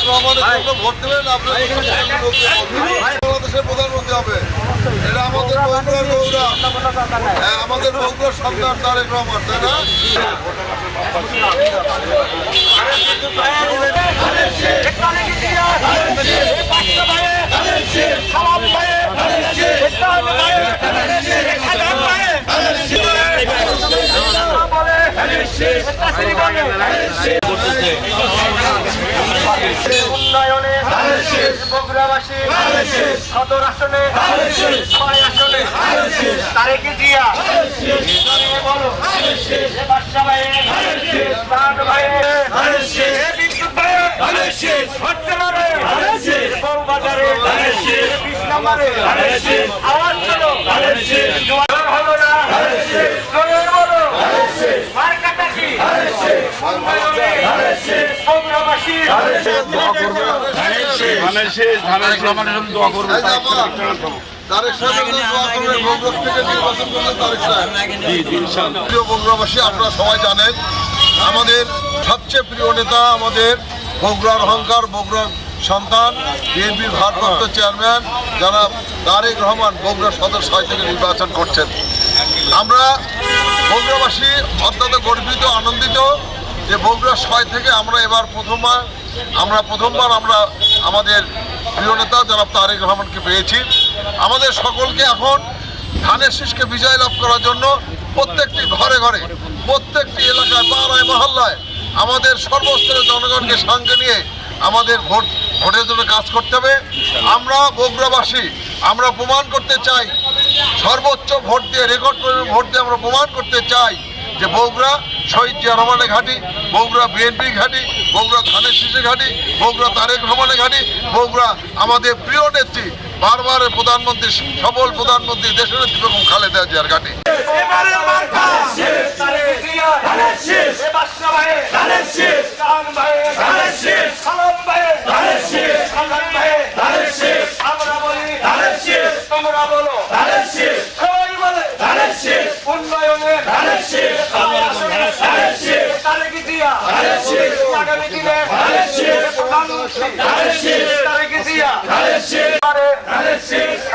তারেক রহমানের জন্য ভোট দেবেন বাংলাদেশের প্রধানমন্ত্রী হবে। এটা আমাদের বগুড়ার বগুড়া। হ্যাঁ আমাদের বগুড়ার তারেক রহমান তাই না? উন্নয়নে বগুড়াবাসী সদর আসনে ছয় আসনে তারেকে জিয়া। বলো। বাদশা ভাই প্রাণ ভাই বিদ্যুৎ ভাই হরচলারে বউবাজারে বিশ নম্বরে। আওয়াজ চলো জোয়ার হলো না। বলো কি আপনারা সবাই জানেন আমাদের সবচেয়ে প্রিয় নেতা আমাদের বগুড়ার অহংকার বগুড়ার সন্তান বিএনপির ভারপ্রাপ্ত চেয়ারম্যান যারা তারেক রহমান বগুড়া সদর ছয় নির্বাচন করছেন আমরা বগুড়াবাসী অত্যন্ত গর্বিত, আনন্দিত যে বগুড়া ছয় থেকে আমরা এবার প্রথমবার, আমরা প্রথমবার আমরা আমাদের প্রিয় নেতা জনাব তারেক রহমানকে পেয়েছি। আমাদের সকলকে এখন ধানের শীষকে বিজয় লাভ করার জন্য প্রত্যেকটি ঘরে ঘরে, প্রত্যেকটি এলাকায়, পাড়ায়, মহল্লায় আমাদের সর্বস্তরের জনগণকে সঙ্গে নিয়ে আমাদের ভোট, ভোটের জন্য কাজ করতে হবে। আমরা বগুড়াবাসী, আমরা প্রমাণ করতে চাই, সর্বোচ্চ ভোট দিয়ে, রেকর্ড ভোট দিয়ে আমরা প্রমাণ করতে চাই যে বগুড়া শহীদ জিয়া রহমানের ঘাঁটি বগুড়া বিএনপি ঘাঁটি বগুড়া ধানের শীষের ঘাঁটি বগুড়া তারেক রহমানের ঘাঁটি বগুড়া আমাদের প্রিয় নেত্রী বারবারের প্রধানমন্ত্রী সবল প্রধানমন্ত্রী দেশের নেত্রী বেগম খালেদা জিয়ার ঘাঁটি। আমরা বলি তোমরা বলো। সবাই বলে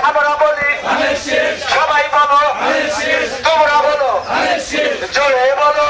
আমরা বলি সবাই বলো তোমরা বলো। জোরে বলো।